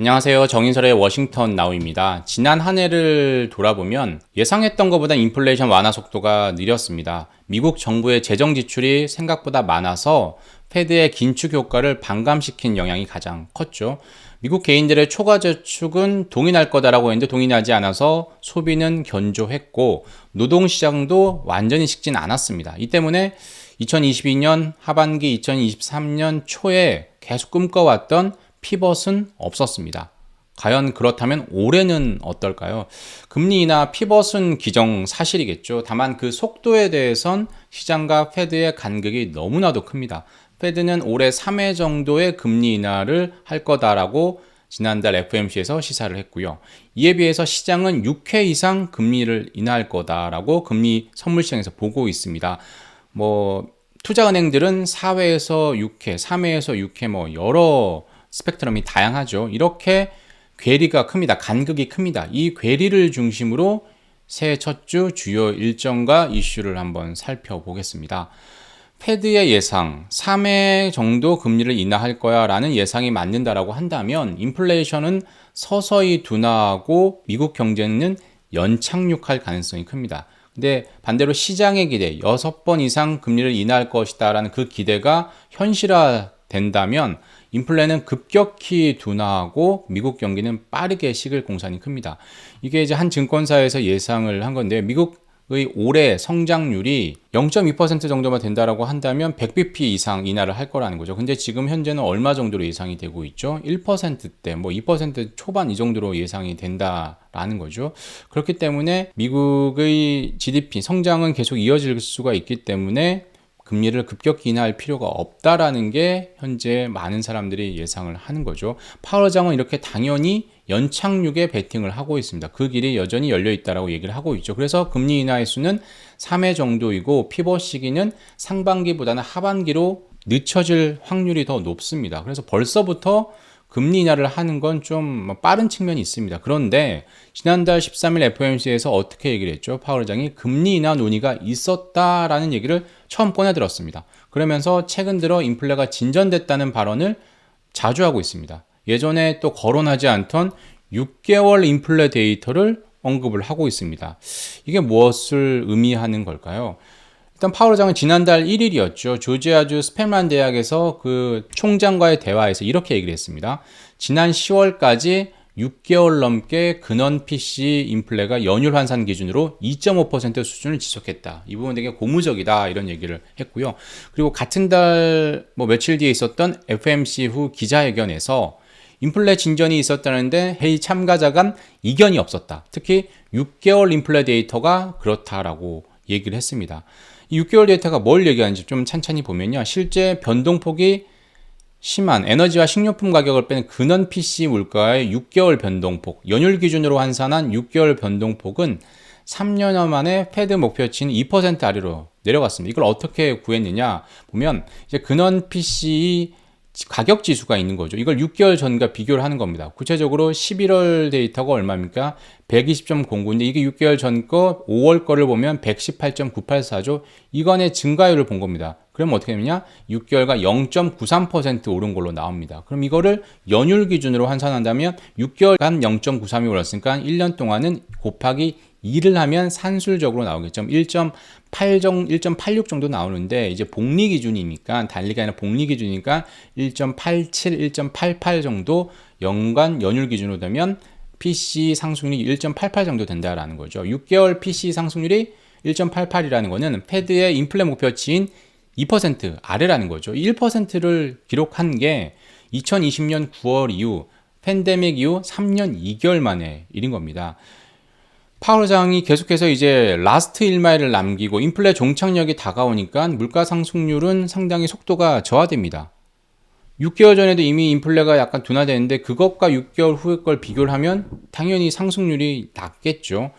안녕하세요. 정인설의 워싱턴 나우입니다. 지난 한 해를 돌아보면 예상했던 것보다 인플레이션 완화 속도가 느렸습니다. 미국 정부의 재정 지출이 생각보다 많아서 페드의 긴축 효과를 반감시킨 영향이 가장 컸죠. 미국 개인들의 초과 저축은 동인할 거다라고 했는데 동인하지 않아서 소비는 견조했고 노동 시장도 완전히 식진 않았습니다. 이 때문에 2022년 하반기 2023년 초에 계속 꿈꿔왔던 피벗은 없었습니다. 과연 그렇다면 올해는 어떨까요? 금리 인하 피벗은 기정 사실이겠죠. 다만 그 속도에 대해선 시장과 페드의 간극이 너무나도 큽니다. 페드는 올해 3회 정도의 금리 인하를 할 거다라고 지난달 FMC에서 시사를 했고요. 이에 비해서 시장은 6회 이상 금리를 인하할 거다라고 금리 선물 시장에서 보고 있습니다. 뭐 투자은행들은 4회에서 6회, 3회에서 6회 뭐 여러 스펙트럼이 다양하죠. 이렇게 괴리가 큽니다. 간극이 큽니다. 이 괴리를 중심으로 새해 첫 주 주요 일정과 이슈를 한번 살펴보겠습니다. 패드의 예상 3회 정도 금리를 인하할 거야 라는 예상이 맞는다라고 한다면 인플레이션은 서서히 둔화하고 미국 경제는 연착륙할 가능성이 큽니다. 근데 반대로 시장의 기대 6번 이상 금리를 인하할 것이다 라는 그 기대가 현실화 된다면 인플레는 급격히 둔화하고 미국 경기는 빠르게 식을 공산이 큽니다. 이게 이제 한 증권사에서 예상을 한 건데 미국 의 올해 성장률이 0.2% 정도만 된다라고 한다면 100bp 이상 인하를 할 거라는 거죠. 근데 지금 현재는 얼마 정도로 예상이 되고 있죠? 1%대, 뭐 2% 초반 이 정도로 예상이 된다라는 거죠. 그렇기 때문에 미국의 GDP 성장은 계속 이어질 수가 있기 때문에 금리를 급격히 인하할 필요가 없다라는 게 현재 많은 사람들이 예상을 하는 거죠. 파워장은 이렇게 당연히 연착륙에 베팅을 하고 있습니다. 그 길이 여전히 열려 있다라고 얘기를 하고 있죠. 그래서 금리 인하의 수는 3회 정도이고 피벗 시기는 상반기보다는 하반기로 늦춰질 확률이 더 높습니다. 그래서 벌써부터 금리 인하를 하는 건좀뭐 빠른 측면이 있습니다. 그런데 지난달 13일 FOMC에서 어떻게 얘기를 했죠? 파월 장이 금리 인하 논의가 있었다라는 얘기를 처음 꺼내 들었습니다. 그러면서 최근 들어 인플레가 진전됐다는 발언을 자주 하고 있습니다. 예전에 또 거론하지 않던 6개월 인플레 데이터를 언급을 하고 있습니다. 이게 무엇을 의미하는 걸까요? 일단 파월장은 지난달 1일이었죠. 조지아주 스펠만 대학에서 그 총장과의 대화에서 이렇게 얘기를 했습니다. 지난 10월까지 6개월 넘게 근원 PC 인플레가 연율 환산 기준으로 2.5% 수준을 지속했다. 이 부분 되게 고무적이다. 이런 얘기를 했고요. 그리고 같은 달 뭐 며칠 뒤에 있었던 FMC 후 기자회견에서 인플레 진전이 있었다는데 회의 참가자 간 이견이 없었다. 특히 6개월 인플레 데이터가 그렇다라고 얘기를 했습니다. 이 6개월 데이터가 뭘 얘기하는지 좀 찬찬히 보면요. 실제 변동폭이 심한 에너지와 식료품 가격을 빼는 근원 PC 물가의 6개월 변동폭, 연율 기준으로 환산한 6개월 변동폭은 3년여 만에 패드 목표치인 2% 아래로 내려갔습니다. 이걸 어떻게 구했느냐 보면 이제 근원 PC 가격 지수가 있는 거죠. 이걸 6개월 전과 비교를 하는 겁니다. 구체적으로 11월 데이터가 얼마입니까? 120.09인데 이게 6개월 전 거 5월 거를 보면 118.984죠. 이건의 증가율을 본 겁니다. 그럼 어떻게 되느냐? 6개월가 0.93% 오른 걸로 나옵니다. 그럼 이거를 연율 기준으로 환산한다면 6개월간 0.93이 올랐으니까 1년 동안은 곱하기 2를 하면 산술적으로 나오겠죠. 1.8 정, 1.86 정도 나오는데 이제 복리 기준이니까 달리가 아니라 복리 기준이니까 1.87, 1.88 정도 연간 연율 기준으로 되면 PC 상승률이 1.88 정도 된다라는 거죠. 6개월 PC 상승률이 1.88이라는 거는 패드의 인플레 목표치인 2% 아래라는 거죠. 1%를 기록한 게 2020년 9월 이후 팬데믹 이후 3년 2개월 만에 일인 겁니다. 파월장이 계속해서 이제 라스트 1마일을 남기고 인플레 종착역이 다가오니까 물가 상승률은 상당히 속도가 저하됩니다. 6개월 전에도 이미 인플레가 약간 둔화되는데 그것과 6개월 후의 걸 비교를 하면 당연히 상승률이 낮겠죠.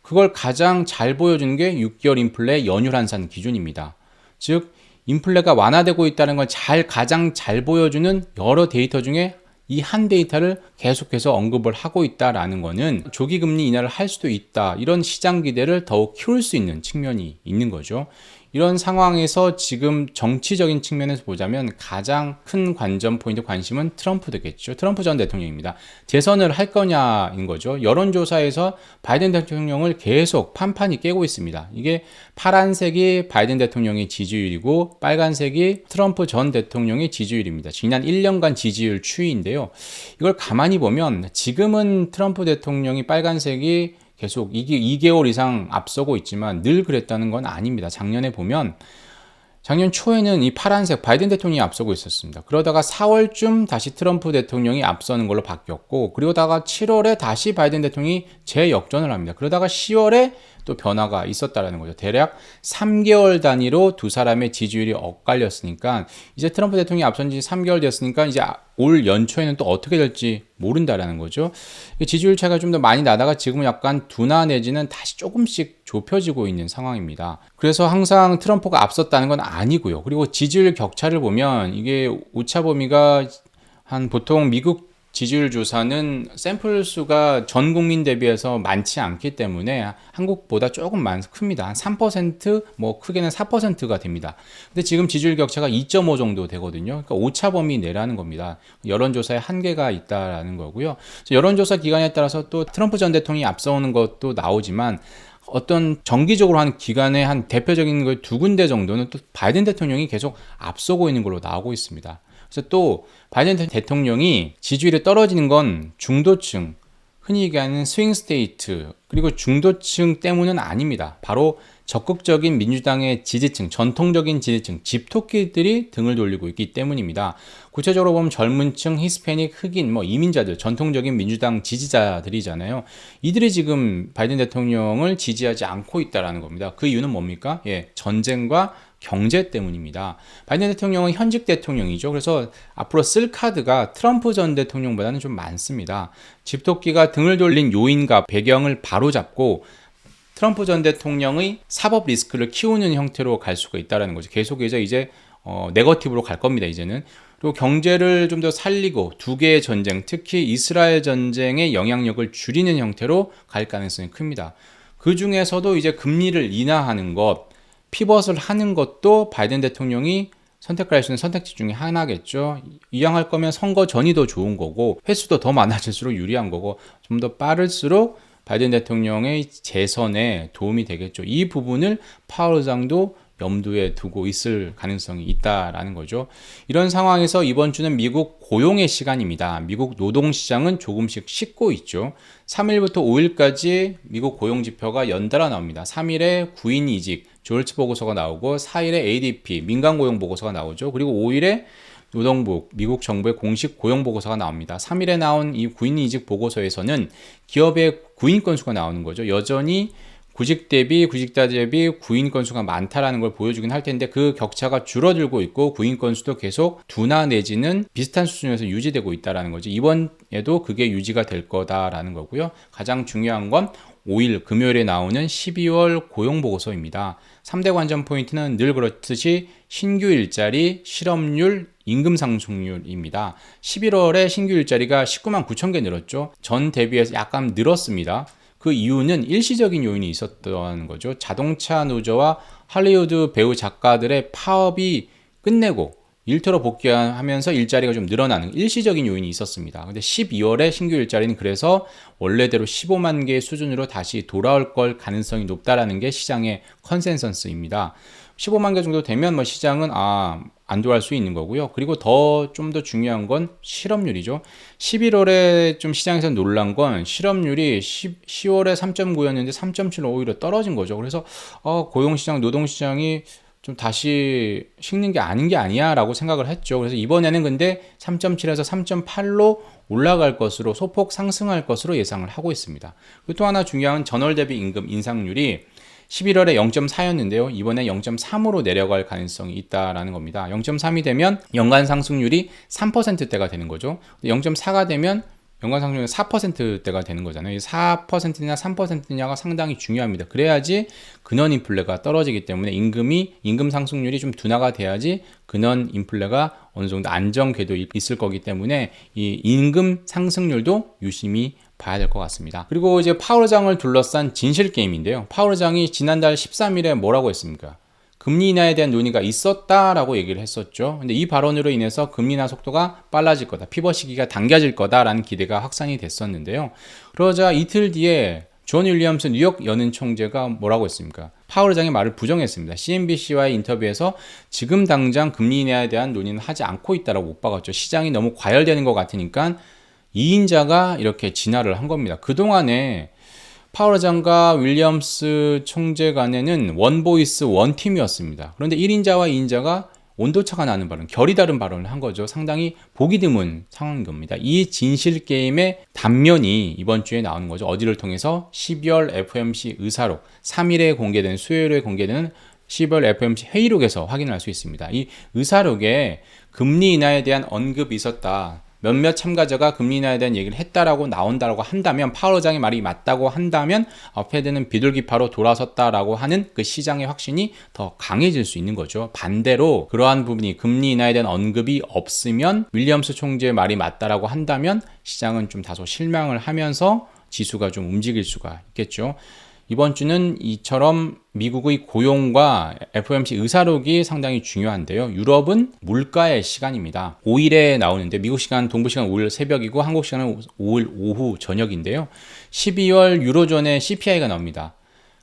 그걸 가장 잘 보여주는 게 6개월 인플레 연율 환산 기준입니다. 즉 인플레가 완화되고 있다는 걸 잘 가장 잘 보여주는 여러 데이터 중에 이 한 데이터를 계속해서 언급을 하고 있다라는 것은 조기 금리 인하를 할 수도 있다. 이런 시장 기대를 더욱 키울 수 있는 측면이 있는 거죠. 이런 상황에서 지금 정치적인 측면에서 보자면 가장 큰 관전 포인트 관심은 트럼프 되겠죠. 트럼프 전 대통령입니다. 재선을 할 거냐인 거죠. 여론조사에서 바이든 대통령을 계속 판판이 깨고 있습니다. 이게 파란색이 바이든 대통령의 지지율이고 빨간색이 트럼프 전 대통령의 지지율입니다. 지난 1년간 지지율 추이인데요. 이걸 가만히 보면 지금은 트럼프 대통령이 빨간색이 계속 2개, 2개월 이상 앞서고 있지만 늘 그랬다는 건 아닙니다. 작년에 보면 작년 초에는 이 파란색 바이든 대통령이 앞서고 있었습니다. 그러다가 4월쯤 다시 트럼프 대통령이 앞서는 걸로 바뀌었고, 그러다가 7월에 다시 바이든 대통령이 재역전을 합니다. 그러다가 10월에 또 변화가 있었다라는 거죠. 대략 3개월 단위로 두 사람의 지지율이 엇갈렸으니까 이제 트럼프 대통령이 앞선 지 3개월 됐으니까 이제 올 연초에는 또 어떻게 될지 모른다라는 거죠. 지지율 차가 좀 더 많이 나다가 지금은 약간 둔화 내지는 다시 조금씩 좁혀지고 있는 상황입니다. 그래서 항상 트럼프가 앞섰다는 건 아니고요. 그리고 지지율 격차를 보면 이게 오차 범위가 한 보통 미국 지지율 조사는 샘플 수가 전 국민 대비해서 많지 않기 때문에 한국보다 조금 많 큽니다. 한 3%뭐 크게는 4%가 됩니다. 근데 지금 지지율 격차가 2.5 정도 되거든요. 그러니까 오차 범위 내라는 겁니다. 여론조사에 한계가 있다라는 거고요. 여론조사 기간에 따라서 또 트럼프 전 대통령이 앞서오는 것도 나오지만 어떤 정기적으로 한 기간에 한 대표적인 걸 두 군데 정도는 또 바이든 대통령이 계속 앞서고 있는 걸로 나오고 있습니다. 그래서 또 바이든 대통령이 지지율이 떨어지는 건 중도층, 흔히 얘기하는 스윙 스테이트, 그리고 중도층 때문은 아닙니다. 바로 적극적인 민주당의 지지층, 전통적인 지지층, 집토끼들이 등을 돌리고 있기 때문입니다. 구체적으로 보면 젊은 층, 히스패닉, 흑인, 뭐 이민자들, 전통적인 민주당 지지자들이잖아요. 이들이 지금 바이든 대통령을 지지하지 않고 있다라는 겁니다. 그 이유는 뭡니까? 예, 전쟁과 경제 때문입니다. 바이든 대통령은 현직 대통령이죠. 그래서 앞으로 쓸 카드가 트럼프 전 대통령보다는 좀 많습니다. 집토끼가 등을 돌린 요인과 배경을 바로잡고 트럼프 전 대통령의 사법 리스크를 키우는 형태로 갈 수가 있다는 거죠. 계속해서 이제 어, 네거티브로 갈 겁니다. 이제는 그리고 경제를 좀 더 살리고 두 개의 전쟁, 특히 이스라엘 전쟁의 영향력을 줄이는 형태로 갈 가능성이 큽니다. 그 중에서도 이제 금리를 인하하는 것, 피벗을 하는 것도 바이든 대통령이 선택할 수 있는 선택지 중에 하나겠죠. 이양할 거면 선거 전이 더 좋은 거고 횟수도 더 많아질수록 유리한 거고 좀 더 빠를수록 바이든 대통령의 재선에 도움이 되겠죠. 이 부분을 파월 의장도 염두에 두고 있을 가능성이 있다라는 거죠. 이런 상황에서 이번 주는 미국 고용의 시간입니다. 미국 노동 시장은 조금씩 식고 있죠. 3일부터 5일까지 미국 고용 지표가 연달아 나옵니다. 3일에 구인 이직, 조얼츠 보고서가 나오고 4일에 ADP, 민간 고용 보고서가 나오죠. 그리고 5일에 노동부, 미국 정부의 공식 고용 보고서가 나옵니다. 3일에 나온 이 구인 이직 보고서에서는 기업의 구인 건수가 나오는 거죠. 여전히 구직 대비 구직자 대비 구인 건수가 많다라는 걸 보여주긴 할 텐데 그 격차가 줄어들고 있고 구인 건수도 계속 둔화 내지는 비슷한 수준에서 유지되고 있다라는 거죠. 이번에도 그게 유지가 될 거다라는 거고요. 가장 중요한 건 5일 금요일에 나오는 12월 고용 보고서입니다. 3대 관전 포인트는 늘 그렇듯이 신규 일자리, 실업률, 임금 상승률입니다. 11월에 신규 일자리가 19만 9천 개 늘었죠. 전 대비해서 약간 늘었습니다. 그 이유는 일시적인 요인이 있었던 거죠. 자동차 노조와 할리우드 배우 작가들의 파업이 끝내고 일터로 복귀하면서 일자리가 좀 늘어나는 일시적인 요인이 있었습니다. 근데 12월에 신규 일자리는 그래서 원래대로 15만 개 수준으로 다시 돌아올 걸 가능성이 높다라는 게 시장의 컨센서스입니다. 15만 개 정도 되면 뭐 시장은 아 안도할 수 있는 거고요. 그리고 더 좀 더 중요한 건 실업률이죠. 11월에 좀 시장에서 놀란 건 실업률이 10, 10월에 3.9였는데 3.7로 오히려 떨어진 거죠. 그래서 어, 고용시장, 노동시장이 좀 다시 식는 게 아닌 게 아니야라고 생각을 했죠. 그래서 이번에는 근데 3.7에서 3.8로 올라갈 것으로 소폭 상승할 것으로 예상을 하고 있습니다. 그리고 또 하나 중요한 전월 대비 임금 인상률이 11월에 0.4였는데요. 이번에 0.3으로 내려갈 가능성이 있다라는 겁니다. 0.3이 되면 연간 상승률이 3%대가 되는 거죠. 0.4가 되면 연간 상승률이 4%대가 되는 거잖아요. 4%냐 3%냐가 상당히 중요합니다. 그래야지 근원 인플레가 떨어지기 때문에 임금이 임금 상승률이 좀 둔화가 돼야지 근원 인플레가 어느 정도 안정 궤도 있을 거기 때문에 이 임금 상승률도 유심히 봐야 될 것 같습니다. 그리고 이제 파월장을 둘러싼 진실 게임인데요. 파월장이 지난달 13일에 뭐라고 했습니까? 금리 인하에 대한 논의가 있었다라고 얘기를 했었죠. 근데 이 발언으로 인해서 금리 인하 속도가 빨라질 거다. 피벗 시기가 당겨질 거다라는 기대가 확산이 됐었는데요. 그러자 이틀 뒤에 존 윌리엄스 뉴욕 연은 총재가 뭐라고 했습니까? 파월 의장의 말을 부정했습니다. CNBC와의 인터뷰에서 지금 당장 금리 인하에 대한 논의는 하지 않고 있다라고 못 박았죠. 시장이 너무 과열되는 것 같으니까 2인자가 이렇게 진화를 한 겁니다. 그동안에 파월 의장과 윌리엄스 총재 간에는 원보이스 원팀이었습니다. 그런데 1인자와 2인자가 온도차가 나는 발언, 결이 다른 발언을 한 거죠. 상당히 보기 드문 상황인 겁니다. 이 진실 게임의 단면이 이번 주에 나오는 거죠. 어디를 통해서 12월 FMC 의사록 3일에 공개된 수요일에 공개되는 12월 FMC 회의록에서 확인할 수 있습니다. 이 의사록에 금리 인하에 대한 언급이 있었다. 몇몇 참가자가 금리 인하에 대한 얘기를 했다라고 나온다라고 한다면 파월 의장의 말이 맞다고 한다면 어, 페드는 비둘기파로 돌아섰다라고 하는 그 시장의 확신이 더 강해질 수 있는 거죠. 반대로 그러한 부분이 금리 인하에 대한 언급이 없으면 윌리엄스 총재의 말이 맞다라고 한다면 시장은 좀 다소 실망을 하면서 지수가 좀 움직일 수가 있겠죠. 이번 주는 이처럼 미국의 고용과 FOMC 의사록이 상당히 중요한데요. 유럽은 물가의 시간입니다. 5일에 나오는데 미국 시간 동부 시간 5일 새벽이고 한국 시간은 5일 오후 저녁인데요. 12월 유로존의 CPI가 나옵니다.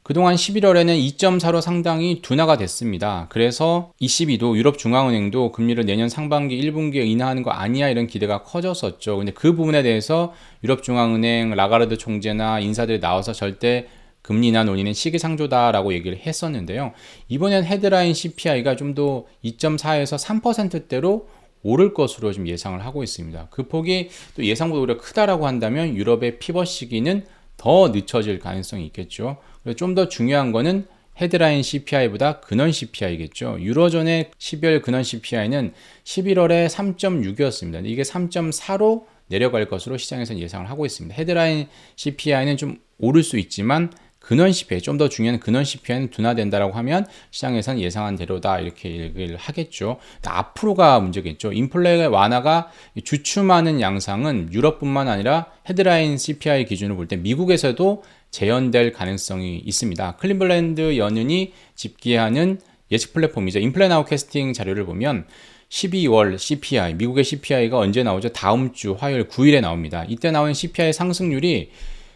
그동안 11월에는 2.4로 상당히 둔화가 됐습니다. 그래서 ECB도 유럽 중앙은행도 금리를 내년 상반기 1분기에 인하하는 거 아니야 이런 기대가 커졌었죠. 근데 그 부분에 대해서 유럽 중앙은행 라가르드 총재나 인사들이 나와서 절대 금리 인하 논의는 시기상조다라고 얘기를 했었는데요. 이번엔 헤드라인 CPI가 좀 더 2.4에서 3%대로 오를 것으로 좀 예상을 하고 있습니다. 그 폭이 또 예상보다 오히려 크다라고 한다면 유럽의 피벗 시기는 더 늦춰질 가능성이 있겠죠. 좀 더 중요한 거는 헤드라인 CPI보다 근원 CPI겠죠. 유로존의 12월 근원 CPI는 11월에 3.6이었습니다. 이게 3.4로 내려갈 것으로 시장에서는 예상을 하고 있습니다. 헤드라인 CPI는 좀 오를 수 있지만 근원 CPI, 좀 더 중요한 근원 CPI는 둔화된다라고 하면 시장에서는 예상한 대로다 이렇게 얘기를 하겠죠. 앞으로가 문제겠죠. 인플레 완화가 주춤하는 양상은 유럽뿐만 아니라 헤드라인 CPI 기준으로 볼때 미국에서도 재현될 가능성이 있습니다. 클린블랜드 연은이 집계하는 예측 플랫폼이죠. 인플레 나우 캐스팅 자료를 보면 12월 CPI, 미국의 CPI가 언제 나오죠? 다음 주 화요일 9일에 나옵니다. 이때 나온 CPI 상승률이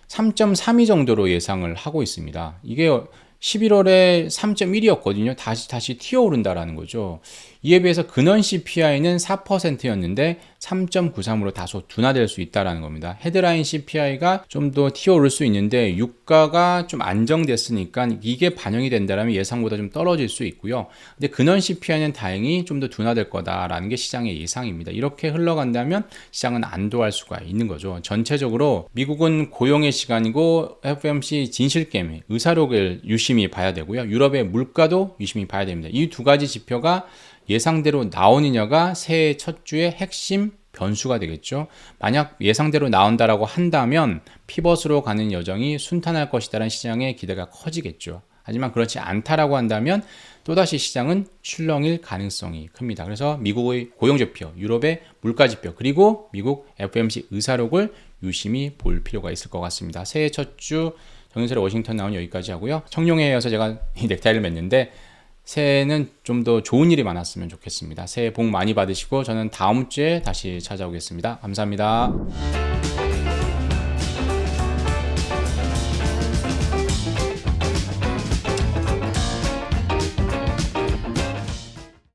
3.32 정도로 예상을 하고 있습니다. 이게 11월에 3.1이었거든요. 다시 다시 튀어오른다라는 거죠. 이에 비해서 근원 CPI는 4%였는데 3.93으로 다소 둔화될 수 있다라는 겁니다. 헤드라인 CPI가 좀 더 튀어오를 수 있는데 유가가 좀 안정됐으니까 이게 반영이 된다면 예상보다 좀 떨어질 수 있고요. 근데 근원 CPI는 다행히 좀 더 둔화될 거다라는 게 시장의 예상입니다. 이렇게 흘러간다면 시장은 안도할 수가 있는 거죠. 전체적으로 미국은 고용의 시간이고 FOMC 진실게임 의사록을 유심히 봐야 되고요. 유럽의 물가도 유심히 봐야 됩니다. 이 두 가지 지표가 예상대로 나오느냐가 새해 첫 주의 핵심 변수가 되겠죠. 만약 예상대로 나온다라고 한다면 피벗으로 가는 여정이 순탄할 것이다라는 시장의 기대가 커지겠죠. 하지만 그렇지 않다라고 한다면 또다시 시장은 출렁일 가능성이 큽니다. 그래서 미국의 고용지표, 유럽의 물가지표, 그리고 미국 FOMC 의사록을 유심히 볼 필요가 있을 것 같습니다. 새해 첫 주 정윤설의 워싱턴 나온 여기까지 하고요. 청룡에 이어서 제가 이 넥타이를 맸는데 새해는 좀 더 좋은 일이 많았으면 좋겠습니다. 새해 복 많이 받으시고 저는 다음 주에 다시 찾아오겠습니다. 감사합니다.